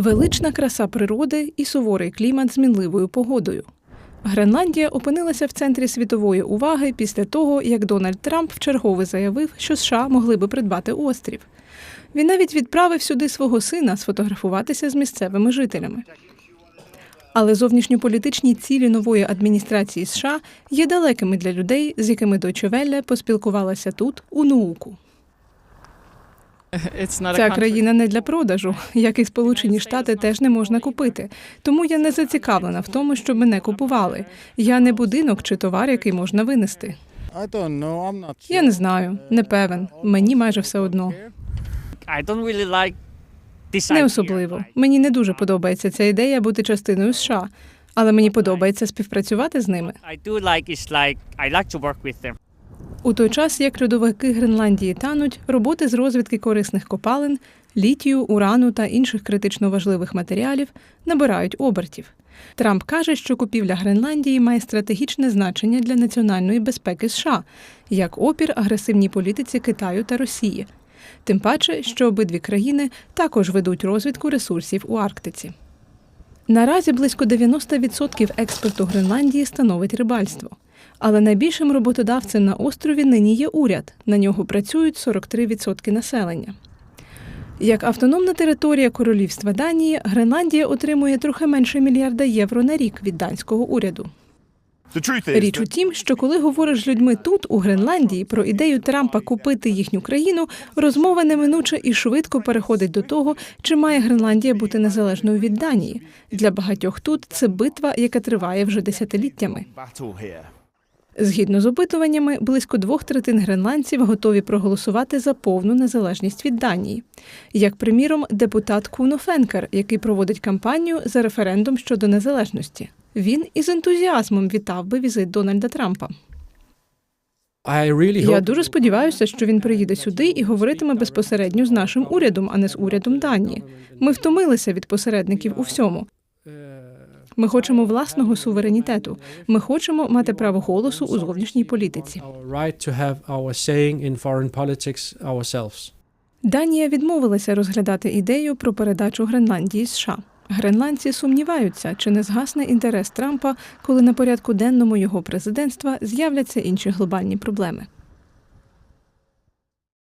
Велична краса природи і суворий клімат з мінливою погодою. Гренландія опинилася в центрі світової уваги після того, як Дональд Трамп вчергове заявив, що США могли би придбати острів. Він навіть відправив сюди свого сина сфотографуватися з місцевими жителями. Але зовнішньополітичні цілі нової адміністрації США є далекими для людей, з якими Welle поспілкувалася тут у науку. Ця країна не для продажу, як і Сполучені Штати теж не можна купити. Тому я не зацікавлена в тому, щоб мене купували. Я не будинок чи товар, який можна винести. Я не знаю, не певен. Мені майже все одно. Не особливо. Мені не дуже подобається ця ідея бути частиною США, але мені подобається співпрацювати з ними. У той час, як льодовики Гренландії тануть, роботи з розвідки корисних копалин, літію, урану та інших критично важливих матеріалів набирають обертів. Трамп каже, що купівля Гренландії має стратегічне значення для національної безпеки США, як опір агресивній політиці Китаю та Росії. Тим паче, що обидві країни також ведуть розвідку ресурсів у Арктиці. Наразі близько 90% експорту Гренландії становить рибальство. Але найбільшим роботодавцем на острові нині є уряд. На нього працюють 43% населення. Як автономна територія Королівства Данії, Гренландія отримує трохи менше мільярда євро на рік від данського уряду. Річ у тім, що коли говориш з людьми тут, у Гренландії, про ідею Трампа купити їхню країну, розмова неминуче і швидко переходить до того, чи має Гренландія бути незалежною від Данії. Для багатьох тут це битва, яка триває вже десятиліттями. Згідно з опитуваннями, близько двох третин гренландців готові проголосувати за повну незалежність від Данії. Як приміром, депутат Куно Фенкер, який проводить кампанію за референдум щодо незалежності. Він із ентузіазмом вітав би візит Дональда Трампа. Я дуже сподіваюся, що він приїде сюди і говоритиме безпосередньо з нашим урядом, а не з урядом Данії. Ми втомилися від посередників у всьому. Ми хочемо власного суверенітету. Ми хочемо мати право голосу у зовнішній політиці. Данія відмовилася розглядати ідею про передачу Гренландії США. Гренландці сумніваються, чи не згасне інтерес Трампа, коли на порядку денному його президентства з'являться інші глобальні проблеми.